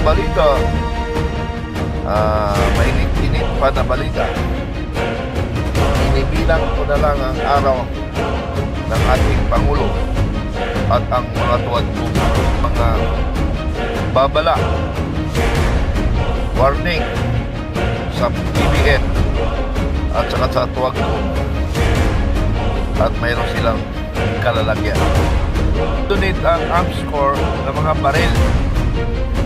balita, ah, mainit-init pa na balita. Inibilang ko na lang ang araw ng ating Pangulo at ang mga tuwad mga babala, warning sa BBM at saka sa tuwag at mayroon silang kalalagyan. Donate ang arms score ng mga baril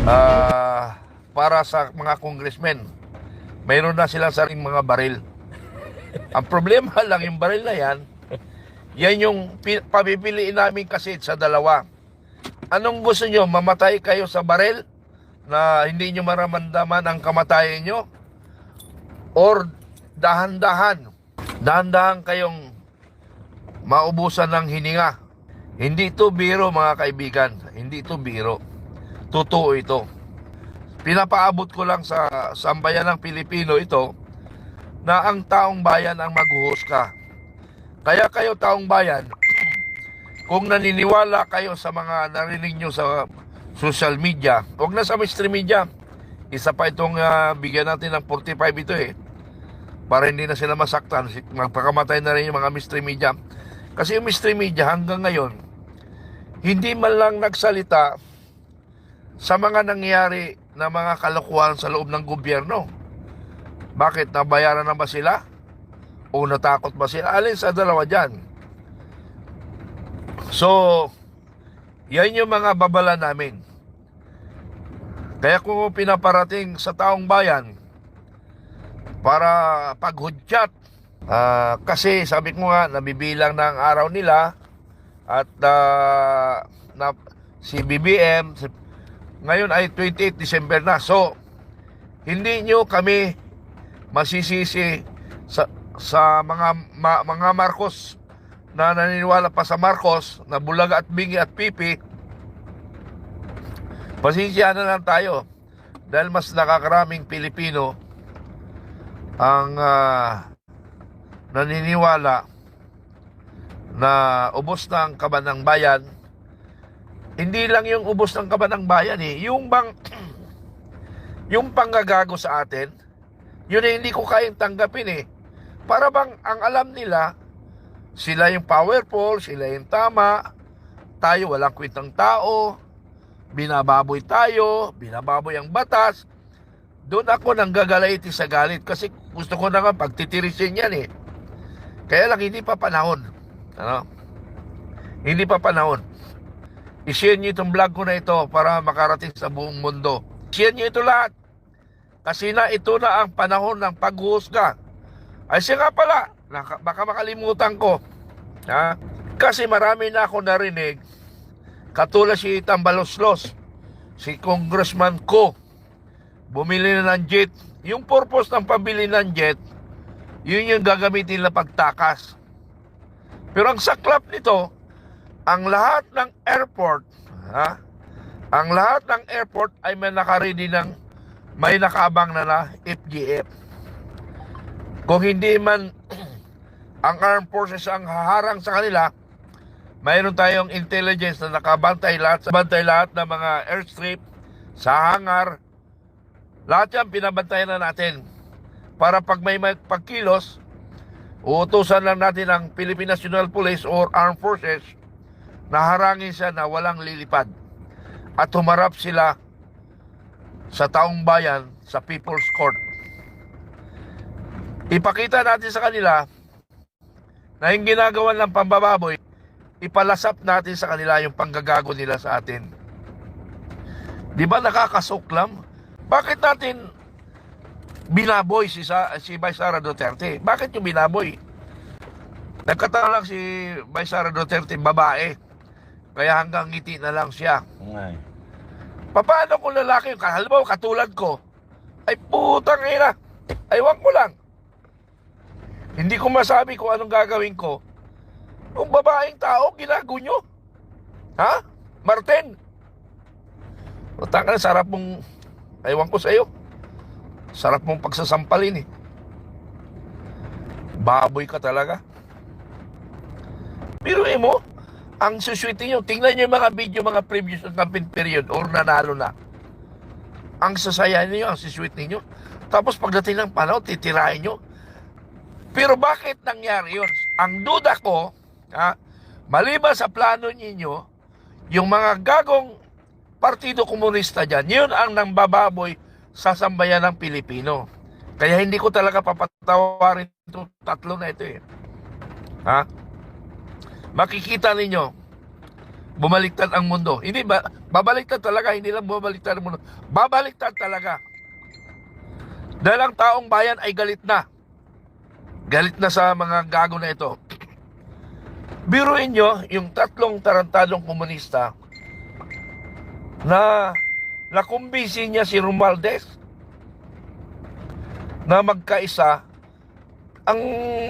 ah, para sa mga congressmen. Mayroon na silang sariling mga baril. Ang problema lang yung baril na yan, yan yung pi- pabibiliin namin kasi sa dalawa. Anong gusto nyo? Mamatay kayo sa baril na hindi nyo maramandaman ang kamatayan nyo? Or dahan-dahan, dahan-dahan kayong maubusan ng hininga. Hindi ito biro mga kaibigan. Hindi ito biro. Totoo ito. Pinapaabot ko lang sa sambayan ng Pilipino ito na ang taong bayan ang maghuhusga. Kaya kayo taong bayan, kung naniniwala kayo sa mga narinig nyo sa social media, huwag na sa mainstream media. Isa pa itong ah, bigyan natin ng 45 ito eh. Para hindi na sila masaktan. Magpakamatay na rin yung mga mainstream media. Kasi yung mainstream media hanggang ngayon, hindi man lang nagsalita sa mga nangyari na mga kalokohan sa loob ng gobyerno. Bakit? Nabayaran na ba sila? O natakot ba sila? Alin sa dalawa dyan? So, yan yung mga babala namin. Kaya kung pinaparating sa taong bayan para paghudyat, ah, kasi sabi ko nga, nabibilang na ang araw nila at ah, na, si BBM, si- ngayon ay 28 December na. So, hindi nyo kami masisisi sa, sa mga ma- mga Marcos na naniniwala pa sa Marcos na Bulaga at Bingi at Pipi. Pasensya na lang tayo dahil mas nakakaraming Pilipino ang ah, naniniwala na ubos na ang kaban ng bayan. Hindi lang yung ubos ng kaban ng bayan eh, yung bang yung panggagago sa atin, yun ay hindi ko kayang tanggapin eh. Para bang ang alam nila, sila yung powerful, sila yung tama, tayo walang kwentang tao, binababoy tayo, binababoy ang batas. Doon ako nang gagalaiti sa galit kasi gusto ko na nga pagtitirisin yan eh. Kaya lang hindi pa panahon. Ano? Hindi pa panahon. I-share nyo itong vlog ko na ito para makarating sa buong mundo. Share nyo ito lahat. Kasi na ito na ang panahon ng paghuhusga. Ay siya nga pala, baka makalimutan ko. Ha? Kasi marami na ako narinig, katulad si Tambaloslos, si Congressman Ko, bumili na ng jet. Yung purpose ng pabili ng jet, yun yung gagamitin na pagtakas. Pero ang saklap nito, ang lahat ng airport, ha? Ang lahat ng airport ay may nakaready ng may nakaabang na na FGF. Kung hindi man ang armed forces ang haharang sa kanila, mayroon tayong intelligence na nakabantay lahat, bantay lahat ng mga airstrip, sa hangar, lahat yan pinabantayan na natin. Para pag may pagkilos, uutusan lang natin ang Philippine National Police or Armed Forces na harangin siya na walang lilipad. At humarap sila sa taong bayan sa People's Court. Ipakita natin sa kanila na yung ginagawa ng pambababoy, ipalasap natin sa kanila yung panggagago nila sa atin. Di ba nakakasuklam? Bakit natin binaboy si, Sa, si Vice Sara Duterte? Bakit yung binaboy? Nagkataon lang si Vice Sara Duterte, babae. Kaya hanggang ngiti na lang siya. Ngay. Paano kung lalaki yung halimbawa katulad ko? Ay putang ina. Aywan ko lang. Hindi ko masabi kung anong gagawin ko. Kung babaeng tao, ginago nyo. Ha? Martin? Putang ina, sarap mong... Aywan ko sa'yo. Sarap mong pagsasampalin eh. Baboy ka talaga. Pero eh mo, ang suswerte nyo, tingnan nyo yung mga video, mga previous ng campaign period or nanalo na. ang sasaya ninyo, ang sisweet ninyo. Tapos pagdating ng panahon, titirahin nyo. Pero bakit nangyari yun? Ang duda ko, ha, maliban sa plano ninyo, yung mga gagong Partido Komunista dyan, yun ang nangbababoy sa sambayan ng Pilipino. Kaya hindi ko talaga papatawarin itong tatlo na ito eh. Ha? Makikita ninyo, bumaliktad ang mundo. Hindi ba, babaliktad talaga, hindi lang bumaliktad ang mundo. Babaliktad talaga. Dahil ang taong bayan ay galit na. Galit na sa mga gago na ito. Biruin nyo, yung tatlong tarantadong komunista na nakumbisi niya si Romualdez na magkaisa ang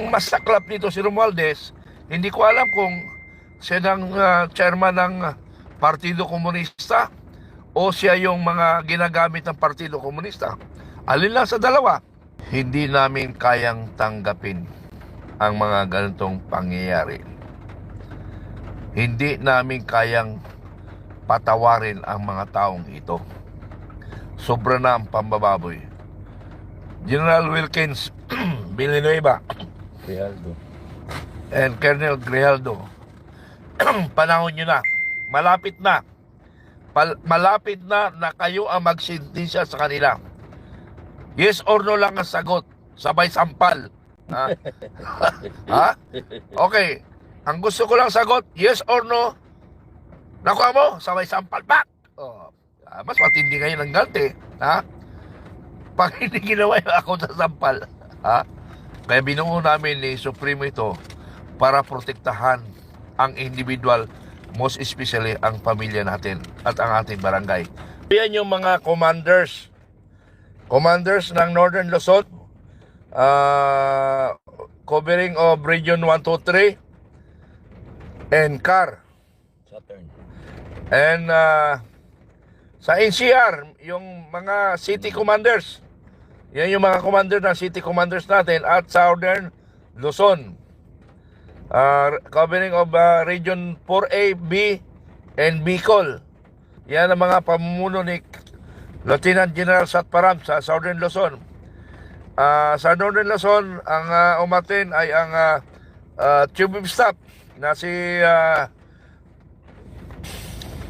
masaklap nito si Romualdez hindi ko alam kung siya ng ah, chairman ng Partido Komunista o siya yung mga ginagamit ng Partido Komunista. Alin lang sa dalawa hindi namin kayang tanggapin ang mga ganitong pangyayari. Hindi namin kayang patawarin ang mga taong ito. Sobra na ang pambababoy. General Wilkins Villanueva. Realdo. And Colonel Grijaldo. Panahon nyo na. Malapit na. Pal- malapit na na kayo ang magsintisya sa kanila. Yes or no lang ang sagot. Sabay sampal. Ha? ha? Okay. Ang gusto ko lang sagot, yes or no. Nakuha mo, sabay sampal back. Oh, ah, mas matindi kayo ng ganti. Ha? Pag hindi ginawa yung ako sa sampal. Ha? Kaya binuo namin ni Supremo ito para protektahan ang individual, most especially ang pamilya natin at ang ating barangay. Yan yung mga commanders. Commanders ng Northern Luzon, uh, covering of Region 123 and CAR. Saturn. And uh, sa NCR, yung mga city commanders. Yan yung mga commander ng city commanders natin at Southern Luzon. Uh, covering of uh, Region 4A, B, and Bicol. Yan ang mga pamumuno ni Lieutenant General Satparam sa Southern Luzon. Ah, sa Northern Luzon, ang uh, umatin ay ang uh, uh, Chief of Staff na si ah,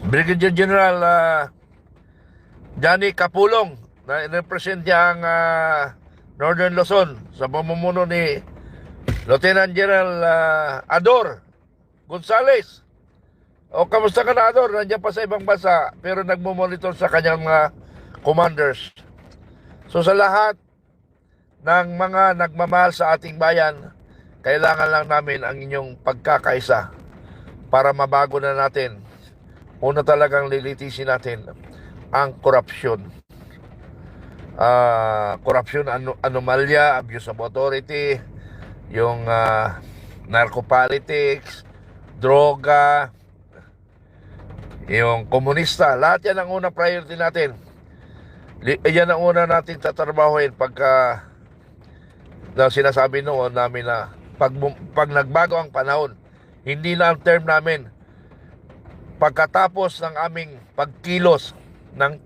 Brigadier General ah, Johnny Capulong na represent niya ang ah, Northern Luzon sa pamumuno ni Lieutenant General ah, Ador Gonzales. O kamusta ka na Ador? Nandiyan pa sa ibang bansa pero nagmumonitor sa kanyang mga commanders. So sa lahat ng mga nagmamahal sa ating bayan, kailangan lang namin ang inyong pagkakaisa para mabago na natin. Una talagang lilitisin natin ang korupsyon. Ah, korupsyon, ano, anomalya, abuse of authority, yung ah, narcopolitics, droga, yung komunista, lahat yan ang unang priority natin. Li- Yan ang una natin tatrabahuin pagka na sinasabi noon namin na pag, pag nagbago ang panahon, hindi na ang term namin pagkatapos ng aming pagkilos ng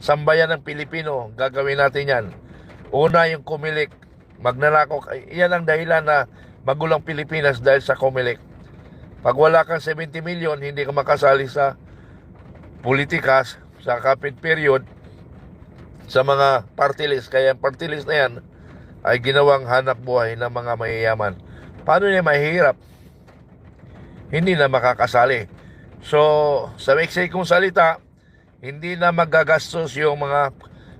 sambayan ng Pilipino, gagawin natin yan. Una yung kumilik, magnanakaw. Yan ang dahilan na magulang Pilipinas dahil sa kumilik. Pag wala kang 70 million, hindi ka makasali sa politikas, sa kapit period, sa mga party list. Kaya ang party list na yan ay ginawang hanap buhay ng mga mayayaman. Paano niya mahihirap? Hindi na makakasali. So, sa maiksi kong salita, hindi na magagastos yung mga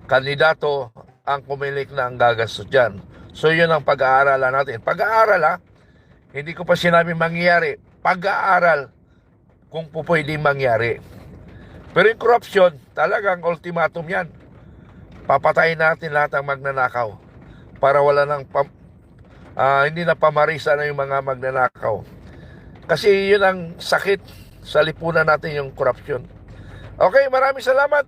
kandidato ang kumilik na ang gagastos dyan. So, yun ang pag-aaralan natin. Pag-aaral ha, hindi ko pa sinabi mangyayari. Pag-aaral kung po pwede mangyari. Pero yung corruption, talagang ultimatum yan. Papatayin natin lahat ang magnanakaw para wala nang pam- ah, hindi na pamarisa na yung mga magnanakaw. Kasi yun ang sakit sa lipunan natin yung corruption. Okay, maraming salamat.